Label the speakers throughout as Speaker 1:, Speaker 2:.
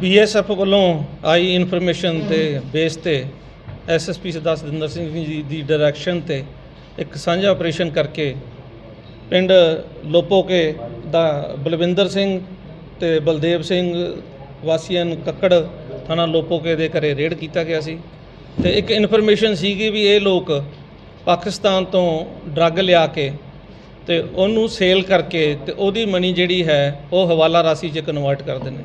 Speaker 1: BSF ਵੱਲੋਂ ਆਈ information ਤੇ ਬੇਸ ਤੇ ਐਸਐਸਪੀ ਸਰਦਾਰ ਸਤਿੰਦਰ ਸਿੰਘ ਜੀ ਦੀ ਡਾਇਰੈਕਸ਼ਨ ਤੇ ਇੱਕ ਸਾਂਝਾ ਆਪਰੇਸ਼ਨ ਕਰਕੇ ਪਿੰਡ ਲੋਪੋਕੇ ਦਾ ਬਲਵਿੰਦਰ ਸਿੰਘ ਤੇ ਬਲਦੇਵ ਸਿੰਘ ਵਾਸੀਆਂ ਕੱਕੜ ਥਾਣਾ ਲੋਪੋਕੇ ਦੇ ਘਰੇ ਰੇਡ ਕੀਤਾ ਗਿਆ ਸੀ। ਤੇ ਇੱਕ ਇਨਫੋਰਮੇਸ਼ਨ ਸੀਗੀ ਵੀ ਇਹ ਲੋਕ ਪਾਕਿਸਤਾਨ ਤੋਂ ਡਰੱਗ ਲਿਆ ਕੇ ਤੇ ਉਹਨੂੰ ਸੇਲ ਕਰਕੇ ਤੇ ਉਹਦੀ ਮਨੀ ਜਿਹੜੀ ਹੈ ਉਹ ਹਵਾਲਾ ਰਾਸ਼ੀ 'ਚ ਕਨਵਰਟ ਕਰਦੇ ਨੇ।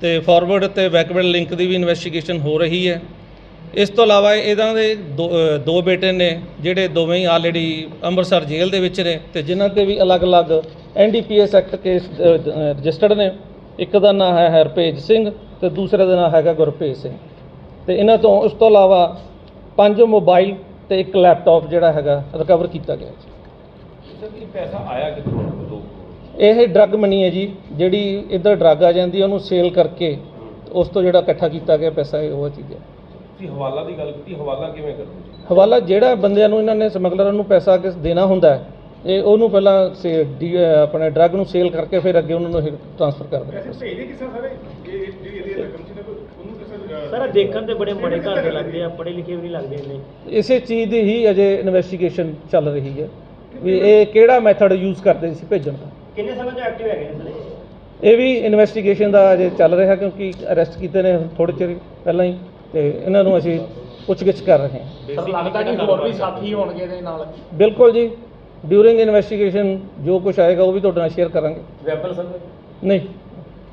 Speaker 1: ਤੇ ਫਾਰਵਰਡ ਤੇ ਬੈਕਵਰਡ ਲਿੰਕ ਦੀ ਵੀ ਇਨਵੈਸਟੀਗੇਸ਼ਨ ਹੋ ਰਹੀ ਹੈ। ਇਸ ਤੋਂ ਇਲਾਵਾ ਇਹਨਾਂ ਦੇ ਦੋ ਦੋ ਬੇਟੇ ਨੇ, ਜਿਹੜੇ ਦੋਵੇਂ ਹੀ ਆਲਰੇਡੀ ਅੰਮ੍ਰਿਤਸਰ ਜੇਲ੍ਹ ਦੇ ਵਿੱਚ ਨੇ ਤੇ ਜਿਨ੍ਹਾਂ ਤੇ ਵੀ ਅਲੱਗ-ਅਲੱਗ ਐਨਡੀਪੀਐਸ ਐਕਟ ਕੇਸ ਰਜਿਸਟਰਡ ਨੇ। ਇੱਕ ਦਾ ਨਾਮ ਹੈ ਹਰਪੇਜ ਸਿੰਘ ਤੇ ਦੂਸਰੇ ਦਾ ਨਾਮ ਹੈਗਾ ਗੁਰਪ੍ਰੀਤ ਸਿੰਘ। ਤੇ ਇਹਨਾਂ ਤੋਂ ਉਸ ਤੋਂ ਇਲਾਵਾ ਪੰਜ ਮੋਬਾਈਲ ਤੇ ਇੱਕ ਲੈਪਟਾਪ ਜਿਹੜਾ ਹੈਗਾ ਰਿਕਵਰ ਕੀਤਾ ਗਿਆ ਜੀ।
Speaker 2: ਸਰ, ਇਹ ਪੈਸਾ ਆਇਆ ਕਿੱਥੋਂ ਦੋ
Speaker 1: ਇਹ ਡਰੱਗ ਮਨੀ ਹੈ ਜੀ ਜਿਹੜੀ ਇੱਧਰ ਡਰੱਗ ਆ ਜਾਂਦੀ ਹੈ ਉਹਨੂੰ ਸੇਲ ਕਰਕੇ ਉਸ ਤੋਂ ਜਿਹੜਾ ਇਕੱਠਾ ਕੀਤਾ ਗਿਆ ਪੈਸਾ ਇਹ ਉਹ ਚੀਜ਼ ਹੈ।
Speaker 2: ਤੁਸੀਂ ਹਵਾਲਾ ਦੀ ਗੱਲ ਕੀਤੀ ਹਵਾਲਾ ਕਿਵੇਂ ਕਰਦੇ ਜੀ
Speaker 1: ਹਵਾਲਾ ਜਿਹੜਾ ਬੰਦਿਆਂ ਨੂੰ ਇਹਨਾਂ ਨੇ ਸਮਗਲਰਾਂ ਨੂੰ ਪੈਸਾ ਕਿਸ ਦੇਣਾ ਹੁੰਦਾ ਹੈ ਇਹ ਉਹਨੂੰ ਪਹਿਲਾਂ ਸੇ ਡੀ- ਅਹ ਆਪਣੇ ਡਰੱਗ ਨੂੰ ਸੇਲ ਕਰਕੇ ਫਿਰ ਅੱਗੇ ਉਹਨਾਂ ਨੂੰ ਟ੍ਰਾਂਸਫਰ ਕਰ ਦਿੰਦੇ
Speaker 3: ਵੈਸੇ ਭੇਜਦੇ ਕਿਸੇ ਸਾਰੇ? ਇਹ ਇਹ ਜਿਹੜੀ ਇਹਦੀ ਰਕਮ ਸੀ ਨਾ ਕੋਈ ਉਹਨੂੰ ਕਿਸੇ
Speaker 4: ਸਰ ਦੇਖਣ ਤੇ ਬੜੇ ਬੜੇ ਘਰ ਦੇ ਲੱਗਦੇ ਆ ਪੜ੍ਹੇ ਲਿਖੇ ਵੀ ਨਹੀਂ ਲੱਗਦੇ ਇੰਨੇ।
Speaker 1: ਇਸੇ ਚੀਜ਼ ਦੀ ਹੀ ਅਜੇ ਇਨਵੈਸਟੀਗੇਸ਼ਨ ਚੱਲ ਰਹੀ ਹੈ ਵੀ ਇਹ ਕਿਹੜਾ ਮੈਥਡ ਯੂਜ਼ ਕਰਦੇ ਸੀ ਭੇਜਣ ਦਾ।
Speaker 4: ਕਿੰਨੇ ਸਮੇਂ ਤੋਂ ਐਕਟਿਵ ਹੈਗੇ ਨੇ ਸਰ?
Speaker 1: ਇਹ ਵੀ ਇਨਵੈਸਟੀਗੇਸ਼ਨ ਦਾ ਅਜੇ ਚੱਲ ਰਿਹਾ ਕਿਉਂਕਿ ਅਰੈਸਟ ਕੀਤੇ ਨੇ ਥੋੜੇ ਚਿਰ ਪਹਿਲਾਂ ਹੀ ਤੇ ਇਹਨਾਂ ਨੂੰ ਅਸੀਂ ਪੁੱਛਗਿੱਛ ਕਰ ਰਹੇ ਹਾਂ।
Speaker 3: ਸਰ ਲੱਗਦਾ ਕਿ ਹੋਰ ਵੀ ਸਾਥੀ ਹੋਣਗੇ ਇਹਦੇ ਨਾਲ?
Speaker 1: ਬਿਲਕੁਲ ਜੀ। ਡਿਊਰਿੰਗ ਇਨਵੈਸਟੀਗੇਸ਼ਨ ਜੋ ਕੁਝ ਆਏਗਾ ਉਹ ਵੀ ਤੁਹਾਡੇ ਨਾਲ ਸ਼ੇਅਰ ਕਰਾਂਗੇ।
Speaker 2: Weapon sir?
Speaker 1: ਨਹੀਂ।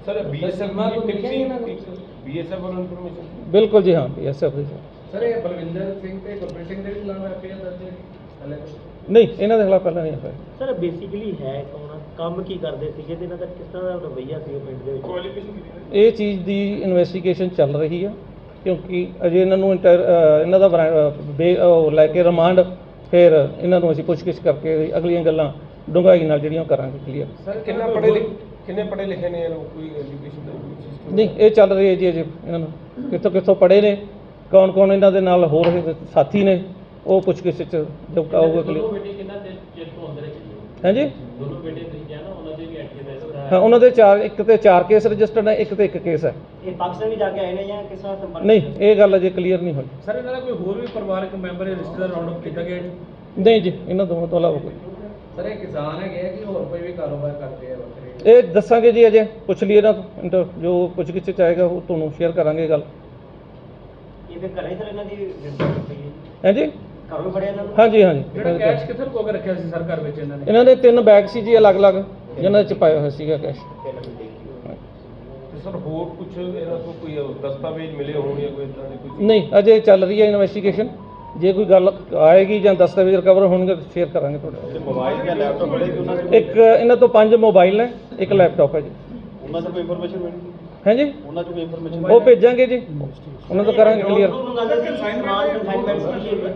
Speaker 2: ਸਰ ਬੀਐਸਐਫ ਦੀ ਬੀਐਸਐਫ ਵੱਲੋਂ ਇਨਫੋਰਮੇਸ਼ਨ
Speaker 1: ਬਿਲਕੁਲ ਜੀ ਹਾਂ ਐਸਐਫ ਦੀ
Speaker 3: ਸਰ ਇਹ ਬਲਵਿੰਦਰ ਸਿੰਘ ਤੇ ਗੁਰਪ੍ਰੀਤ ਸਿੰਘ ਦੇ ਖਿਲਾਫ ਐਫਆਈਆਰ ਦਰਜ ਹੈ? ਪਹਿਲੇ
Speaker 1: ਨਹੀਂ ਇਹਨਾਂ ਦੇ ਖਿਲਾਫ ਪਹਿਲਾਂ ਨਹੀਂ ਹੋਇਆ
Speaker 4: ਸਰ ਬੇਸਿਕਲੀ ਹੈ ਕੌਣ? ਕੰਮ ਕੀ ਕਰਦੇ ਸੀਗੇ ਤੇ ਇਹਨਾਂ ਦਾ ਕਿਸ ਤਰ੍ਹਾਂ ਦਾ ਰਵੱਈਆ ਸੀ ਪਿੰਡ ਦੇ ਵਿੱਚ?
Speaker 1: ਇਹ ਚੀਜ਼ ਦੀ ਇਨਵੈਸਟੀਗੇਸ਼ਨ ਚੱਲ ਰਹੀ ਹੈ ਕਿਉਂਕਿ ਅਜੇ ਇਹਨਾਂ ਨੂੰ ਇੰਟਰ- ਅ, ਇਹਨਾਂ ਦਾ ਬਰਾ- ਅ, ਬੇ- ਉਹ ਲੈ ਕੇ ਰਿਮਾਂਡ ਫਿਰ ਇਹਨਾਂ ਨੂੰ ਅਸੀਂ ਪੁੱਛਗਿੱਛ ਕਰਕੇ ਅਗਲੀਆਂ ਗੱਲਾਂ ਡੂੰਘਾਈ ਨਾਲ ਜਿਹੜੀਆਂ ਉਹ ਕਰਾਂਗੇ ਕਲੀਅਰ
Speaker 2: ਸਰ ਕਿੰਨਾ ਲਿਖੇ ਕਿੰਨੇ ਪੜ੍ਹੇ ਲਿਖੇ ਨੇ ਇਹ ਲੋਕ ਕੋਈ ਐਜੂਕੇਸ਼ਨ ਦਾ
Speaker 1: ਨਹੀਂ ਇਹ ਚੱਲ ਰਹੀ ਹੈ ਜੀ ਅਜੇ ਇਹਨਾਂ ਨੂੰ। ਕਿੱਥੋਂ ਕਿੱਥੋਂ ਪੜ੍ਹੇ ਨੇ ਕੌਣ ਕੌਣ ਇਹਨਾਂ ਦੇ ਨਾਲ ਹੋਰ ਇਹ ਸਾਥੀ ਨੇ ਉਹ ਪੁੱਛਗਿੱਛ ਚ ਜੋ ਆਊਗਾ ਕਲੀਅਰ
Speaker 4: ਕਿੰਨਾ ਚਿਰ ਤੋਂ ਅੰਦਰ
Speaker 1: ਹਾਂਜੀ
Speaker 4: ਦੋਨੋਂ ਬੇਟੇ ਤੁਸੀਂ ਕਿਹਾ ਨਾ ਉਹਨਾਂ ਦੇ ਵੀ ਐਕਟਿਵ ਹੈ
Speaker 1: ਹਾਂ ਉਹਨਾਂ ਦੇ ਚਾਰ ਇੱਕ ਤੇ ਚਾਰ ਕੇਸ ਰਜਿਸਟਰਡ ਹੈ ਇੱਕ ਤੇ ਇੱਕ ਕੇਸ ਹੈ।
Speaker 4: ਇਹ ਪਾਕਿਸਤਾਨ ਵੀ ਜਾ ਕੇ ਆਏ ਨੇ ਜਾਂ ਕਿਸ ਤਰ੍ਹਾਂ ਸੰਪਰਕ
Speaker 1: ਨਹੀਂ ਇਹ ਗੱਲ ਅਜੇ ਕਲੀਅਰ ਨਹੀਂ ਹੋਈ।
Speaker 3: ਸਰ ਇਹਨਾਂ ਦਾ ਕੋਈ ਹੋਰ ਵੀ ਪਰਿਵਾਰਕ ਮੈਂਬਰ ਜਾਂ ਰਿਸ਼ਤੇਦਾਰ ਰਾਉਂਡ ਅਪ ਕੀਤਾ ਗਿਆ ਜੀ?
Speaker 1: ਨਹੀਂ ਜੀ ਇਹਨਾਂ ਦੋਵਾਂ ਤੋਂ ਇਲਾਵਾ ਕੋਈ।
Speaker 3: ਸਰ ਇਹ ਕਿਸਾਨ ਹੈਗੇ ਕਿ ਹੋਰ ਕੋਈ ਵੀ ਕਾਰੋਬਾਰ ਕਰਦੇ ਆ ਵੱਖਰੇ?
Speaker 1: ਇਹ ਦੱਸਾਂਗੇ ਜੀ ਅਜੇ ਪੁੱਛ ਲਈਏ ਨਾ ਇੰਟਰ ਜੋ ਪੁੱਛ ਗਿੱਛ ਚ ਆਏਗਾ ਉਹ ਤੁਹਾਨੂੰ ਸ਼ੇਅਰ ਕਰਾਂਗੇ ਗੱਲ।
Speaker 4: ਇਹ ਫਿਰ ਘਰੇ ਸਰ ਇਹਨਾਂ ਦੀ ਹੈ
Speaker 1: ਹਾਂਜੀ
Speaker 4: ਘਰੋਂ ਫੜਿਆ ਇਹਨਾਂ ਨੂੰ?
Speaker 1: ਹਾਂਜੀ ਹਾਂਜੀ।
Speaker 3: ਜਿਹੜਾ ਕੈਸ਼ ਕਿੱਥੇ ਲੁਕੋ ਕੇ ਰੱਖਿਆ ਸੀ ਸਰ ਘਰ ਵਿੱਚ ਇਹਨਾਂ ਨੇ?
Speaker 1: ਇਹਨਾਂ ਦੇ ਤਿੰਨ ਬੈਗ ਸੀ ਜੀ ਅਲੱਗ-ਅਲੱਗ ਜਿਨ੍ਹਾਂ ਚ ਪਾਇਆ ਹੋਇਆ ਸੀਗਾ ਕੈਸ਼
Speaker 2: ਤੇ ਸਰ ਹੋਰ ਕੁਝ ਇਹਨਾਂ ਤੋਂ ਕੋਈ ਦਸਤਾਵੇਜ਼ ਮਿਲੇ ਹੋਣ ਜਾਂ ਕੋਈ ਇਦਾਂ ਦੀ ਕੋਈ
Speaker 1: ਨਹੀਂ ਅਜੇ ਚੱਲ ਰਹੀ ਹੈ ਇਨਵੈਸਟੀਗੇਸ਼ਨ ਜੇ ਕੋਈ ਗੱਲ ਆਏਗੀ ਜਾਂ ਦਸਤਾਵੇਜ਼ ਰਿਕਵਰ ਹੋਣਗੇ ਤਾਂ ਸ਼ੇਅਰ ਕਰਾਂਗੇ ਤੁਹਾਡੇ ਨਾਲ।
Speaker 3: ਮੋਬਾਈਲ ਜਾਂ ਲੈਪਟਾਪ ਬੜੇ ਉਹਨਾਂ
Speaker 1: ਇੱਕ ਇਹਨਾਂ ਤੋਂ ਪੰਜ ਮੋਬਾਈਲ ਨੇ ਇੱਕ ਲੈਪਟਾਪ ਹੈ ਜੀ।
Speaker 3: ਉਹਨਾਂ ਤੋਂ ਕੋਈ ਇਨਫੋਰਮੇਸ਼ਨ ਮਿਲੀ?
Speaker 1: ਹਾਂਜੀ
Speaker 3: ਉਹਨਾਂ ਤੋਂ ਕੋਈ ਇਨਫੋਰਮੇਸ਼ਨ
Speaker 1: ਉਹ ਭੇਜਾਂਗੇ ਜੀ। ਉਹਨਾਂ ਤੋਂ ਕਰਾਂਗੇ ਕਲੀਅਰ
Speaker 4: ਸਮਾਨ ਕਨਸਾਈਨਮੈਂਟ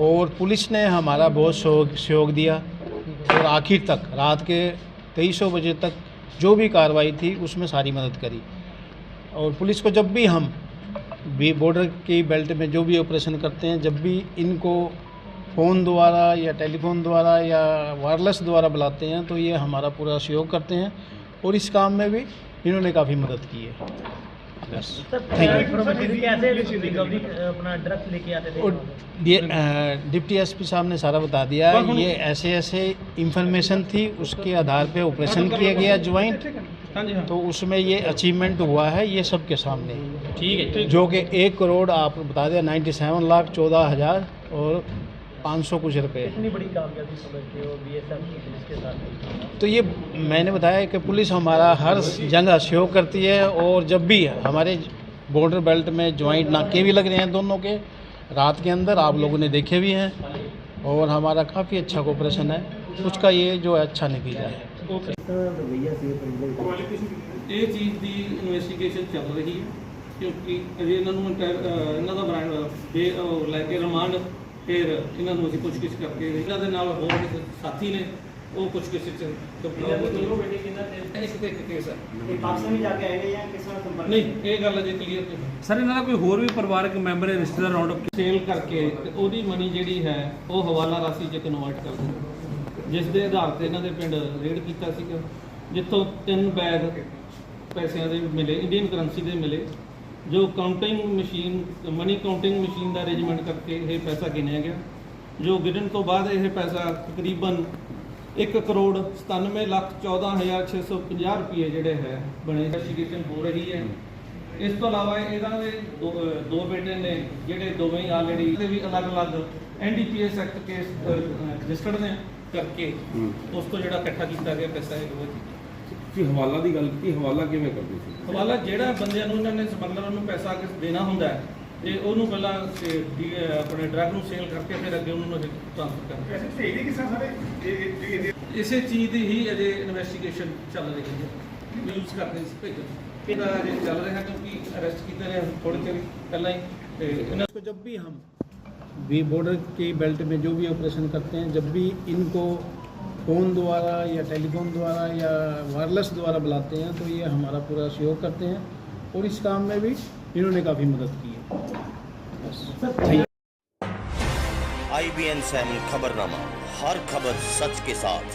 Speaker 5: और पुलिस ने हमारा बहुत सहयोग दिया। और आखिर तक, रात के तेईस बजे तक जो भी कार्रवाई थी, उसमें सारी मदद करी। और पुलिस को जब भी हम भी बॉर्डर की बेल्ट में जो भी ऑपरेशन करते हैं, जब भी इनको फ़ोन द्वारा या टेलीफोन द्वारा या वायरलेस द्वारा बुलाते हैं तो ये हमारा पूरा सहयोग करते हैं। और इस काम में भी इन्होंने काफ़ी मदद की है। बस डिप्टी एसपी साहब ने सारा बता दिया ये ऐसे ऐसे इंफॉर्मेशन थी उसके आधार पे ऑपरेशन किया गया ज्वाइंट
Speaker 1: हाँ जी हाँ।
Speaker 5: तो उसमें ये अचीवमेंट हुआ है ये सबके सामने।
Speaker 4: ठीक है
Speaker 5: जो कि एक करोड़ आप बता दिया नाइन्टी सेवन लाख चौदह हज़ार और पाँच सौ कुछ रुपए
Speaker 4: इतनी बड़ी कामयाबी समझते हो बीएसएफ की पुलिस के साथ
Speaker 5: तो ये मैंने बताया कि पुलिस हमारा हर जगह सहयोग करती है और जब भी हमारे बॉर्डर बेल्ट में ज्वाइंट नाके भी लग रहे हैं दोनों के रात के अंदर आप लोगों ने देखे भी हैं और हमारा काफ़ी अच्छा कोऑपरेशन है उसका ये जो है अच्छा नतीजा है
Speaker 1: ਓਕੇ ਇਹ ਚੀਜ਼ ਦੀ ਇਨਵੈਸਟੀਗੇਸ਼ਨ ਚੱਲ ਰਹੀ ਹੈ ਕਿਉਂਕਿ ਅਜੇ ਇਹਨਾਂ ਨੂੰ ਇੰਟਰ- ਅਹ ਇਹਨਾਂ ਦਾ ਬ੍ਰਾਂਡ ਦੇ ਉਹ ਲੈ ਕੇ ਰਿਮਾਂਡ ਫਿਰ ਇਹਨਾਂ ਨੂੰ ਅਸੀਂ ਪੁੱਛਗਿੱਛ ਕਰਕੇ ਇਹਨਾਂ ਦੇ ਨਾਲ ਹੋਰ ਵੀ ਸਾਥੀ ਨੇ ਉਹ ਕੁਝ ਕੁਝ ਚ ਇੱਕ ਤੇ ਇੱਕ ਕੇਸ ਹੈ। ਨਹੀਂ ਇਹ ਗੱਲ ਅਜੇ ਕਲੀਅਰ ਨਹੀਂ।
Speaker 6: ਸਰ ਇਹਨਾਂ ਦਾ ਕੋਈ ਹੋਰ ਵੀ ਪਰਿਵਾਰਕ ਮੈਂਬਰ ਹੈ ਰਿਸ਼ਤੇਦਾਰ ਰਾਉਂਡ ਅਪ
Speaker 1: ਸੇਲ ਕਰਕੇ ਤੇ ਉਹਦੀ ਮਨੀ ਜਿਹੜੀ ਹੈ ਉਹ ਹਵਾਲਾ ਰਾਸ਼ੀ ਚ ਕਨਵਰਟ ਕਰ ਦਿੱਤੀ। ਜਿਸ ਦੇ ਆਧਾਰ ਤੇ ਇਹਨਾਂ ਦੇ ਪਿੰਡ ਰੇਡ ਕੀਤਾ ਸੀਗਾ ਜਿੱਥੋਂ ਤਿੰਨ ਬੈਗ ਪੈਸਿਆਂ ਦੇ ਮਿਲੇ ਇੰਡੀਅਨ ਕਰੰਸੀ ਦੇ ਮਿਲੇ। ਜੋ counting machine money counting machine ਦਾ ਅਰੇਂਜਮੈਂਟ ਕਰਕੇ ਇਹ ਪੈਸਾ ਗਿਣਿਆ ਗਿਆ। ਜੋ ਗਿਣਨ ਤੋਂ ਬਾਅਦ ਇਹ ਪੈਸਾ ਤਕਰੀਬਨ 1 ਕਰੋੜ 97 ਲੱਖ 14650 ਰੁਪਏ ਜਿਹੜੇ ਹੈ ਬਣੇ ਇਨਵੈਸਟੀਗੇਸ਼ਨ ਹੋ ਰਹੀ ਹੈ। ਇਸ ਤੋਂ ਇਲਾਵਾ ਇਹਨਾਂ ਦੇ ਦੋ ਬੇਟੇ ਨੇ ਜਿਹੜੇ ਦੋਵੇਂ ਹੀ ਆਲਰੇਡੀ ਦੇ ਵੀ ਅਲੱਗ-ਅਲੱਗ ਐਨਡੀਪੀਐਸ ਐਕਟ ਕੇਸ ਰਜਿਸਟਰਡ ਨੇ ਕਰਕੇ ਉਸ ਤੋਂ ਜਿਹੜਾ ਇਕੱਠਾ ਕੀਤਾ ਗਿਆ ਪੈਸਾ ਹੈ ਉਹ
Speaker 2: ਤੁਸੀਂ ਹਵਾਲਾ ਦੀ ਗੱਲ ਕੀਤੀ ਹਵਾਲਾ ਕਿਵੇਂ ਕਰਦੇ ਸੀ
Speaker 1: ਹਵਾਲਾ ਜਿਹੜਾ ਬੰਦਿਆਂ ਨੂੰ ਇਹਨਾਂ ਨੇ ਸਮਗਲਰਾਂ ਨੂੰ ਪੈਸਾ ਕਿਸ ਦੇਣਾ ਹੁੰਦਾ ਹੈ ਤੇ ਉਹਨੂੰ ਪਹਿਲਾਂ ਤੇ ਡੀ- ਅਹ ਆਪਣੇ ਡਰੱਗ ਨੂੰ ਸੇਲ ਕਰਕੇ ਫਿਰ ਅੱਗੇ ਉਹਨਾਂ ਨੂੰ ਟ੍ਰਾਂਸਫਰ ਕਰਦੇ ਇਸੇ ਚੀਜ਼ ਦੀ ਹੀ ਅਜੇ ਇਨਵੈਸਟੀਗੇਸ਼ਨ ਚੱਲ ਰਹੀ ਹੈ ਯੂਜ਼ ਕਰਦੇ ਸੀ ਭੇਜਣ ਇਹਦਾ ਅਜੇ ਚੱਲ ਰਿਹਾ ਕਿਉਂਕਿ ਅਰੈਸਟ ਕੀਤੇ ਨੇ ਥੋੜੇ ਚਿਰ ਪਹਿਲਾਂ ਹੀ ਤੇ ਇਹਨਾਂ
Speaker 5: इसको जब भी हम भी बॉर्डर की बेल्ट में जो भी ऑपरेशन करते हैं जब भी इनको फ़ोन द्वारा या टेलीफोन द्वारा या वायरलेस द्वारा बुलाते हैं तो ये हमारा पूरा सहयोग करते हैं और इस काम में भी इन्होंने काफ़ी मदद की है।
Speaker 7: आई बी एन खबरनामा, हर खबर सच के साथ।